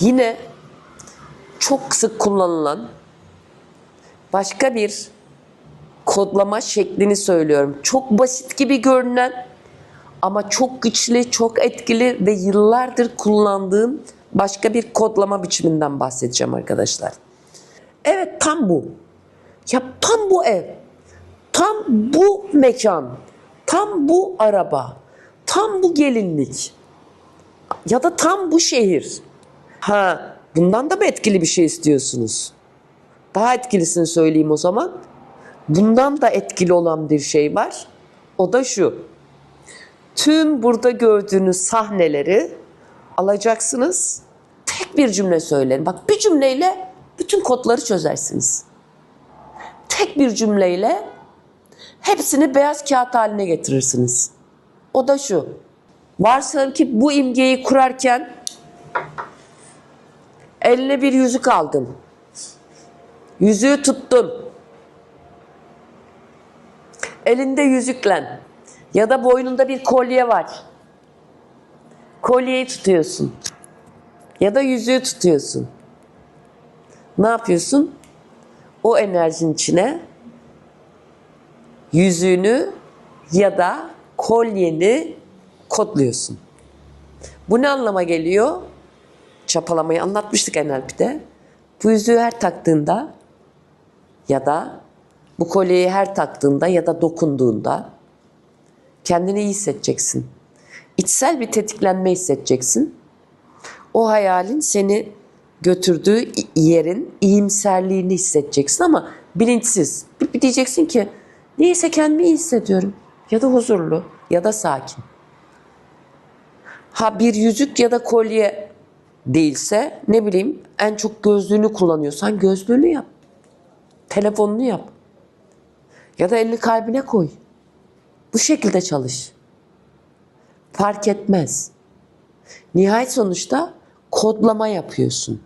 Yine çok sık kullanılan başka bir kodlama şeklini söylüyorum. Çok basit gibi görünen ama çok güçlü, çok etkili ve yıllardır kullandığım başka bir kodlama biçiminden bahsedeceğim arkadaşlar. Evet tam bu. Ya tam bu ev. Tam bu mekan. Tam bu araba. Tam bu gelinlik. Ya da tam bu şehir. Ha, bundan da mı etkili bir şey istiyorsunuz? Daha etkilisini söyleyeyim o zaman. Bundan da etkili olan bir şey var. O da şu. Tüm burada gördüğünüz sahneleri alacaksınız. Tek bir cümle söyleyin. Bak bir cümleyle bütün kodları çözersiniz. Tek bir cümleyle hepsini beyaz kağıt haline getirirsiniz. O da şu. Varsayalım ki bu imgeyi kurarken eline bir yüzük aldın. Yüzüğü tuttun. Elinde yüzüklen ya da boynunda bir kolye var. Kolyeyi tutuyorsun. Ya da yüzüğü tutuyorsun. Ne yapıyorsun? O enerjinin içine yüzüğünü ya da kolyeni kodluyorsun. Bu ne anlama geliyor? Çapalamayı anlatmıştık NLP'de. Bu yüzüğü her taktığında ya da bu kolyeyi her taktığında ya da dokunduğunda kendini iyi hissedeceksin. İçsel bir tetiklenme hissedeceksin. O hayalin seni götürdüğü yerin iyimserliğini hissedeceksin ama bilinçsiz. Diyeceksin ki neyse kendimi iyi hissediyorum. Ya da huzurlu ya da sakin. Ha bir yüzük ya da kolye değilse ne bileyim en çok gözlüğünü kullanıyorsan gözlüğünü yap. Telefonunu yap. Ya da elini kalbine koy. Bu şekilde çalış. Fark etmez. Nihayet sonuçta kodlama yapıyorsun.